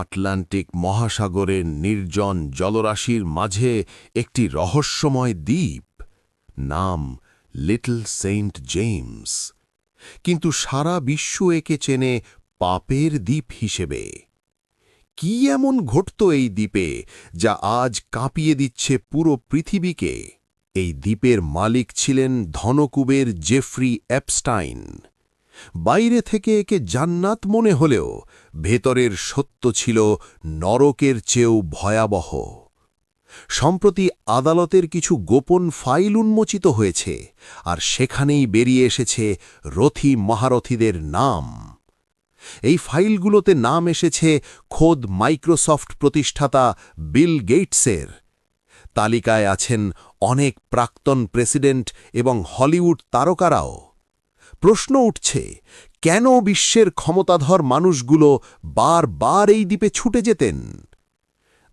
Atlantic মহাসাগরের নির্জন জলরাশির মাঝে একটি রহস্যময় দ্বীপ, নাম লিটল সেন্ট জেমস। কিন্তু সারা বিশ্ব একে চেনে পাপের দ্বীপ হিসেবে। কি এমন ঘটত এই দ্বীপে যা আজ কাঁপিয়ে দিচ্ছে পুরো পৃথিবীকে? এই দ্বীপের মালিক ছিলেন ধনকুবের জেফ্রি অ্যাপস্টাইন বাইরে থেকে একে জান্নাত মনে হলেও ভেতরের সত্য ছিল নরকের চেয়েও ভয়াবহ। সম্প্রতি আদালতের কিছু গোপন ফাইল উন্মোচিত হয়েছে আর সেখানেই বেরিয়ে এসেছে রথি মহারথীদের নাম। এই ফাইলগুলোতে নাম এসেছে খোদ মাইক্রোসফট প্রতিষ্ঠাতা বিল গেটসের তালিকায় আছেন অনেক প্রাক্তন প্রেসিডেন্ট এবং হলিউড তারকারাও। প্রশ্ন উঠছে, কেন বিশ্বের ক্ষমতাধর মানুষগুলো বারবার এই দ্বীপে ছুটে যেতেন?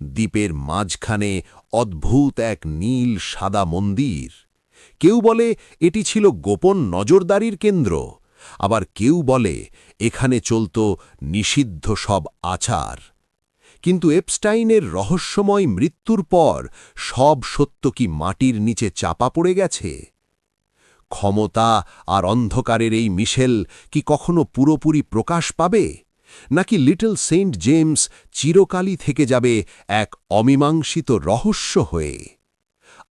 দ্বীপের মাঝখানে অদ্ভুত এক নীল সাদা মন্দির। কেউ বলে এটি ছিল গোপন নজরদারির কেন্দ্র, আবার কেউ বলে এখানে চলত নিষিদ্ধ সব আচার। কিন্তু এপস্টাইনের রহস্যময় মৃত্যুর পর সব সত্য কি মাটির নিচে চাপা পড়ে গেছে? ক্ষমতা আর অন্ধকারের এই মিশেল কি কখনো পুরোপুরি প্রকাশ পাবে? নাকি লিটল সেন্ট জেমস চিরকালই থেকে যাবে এক অমীমাংসিত রহস্য হয়ে?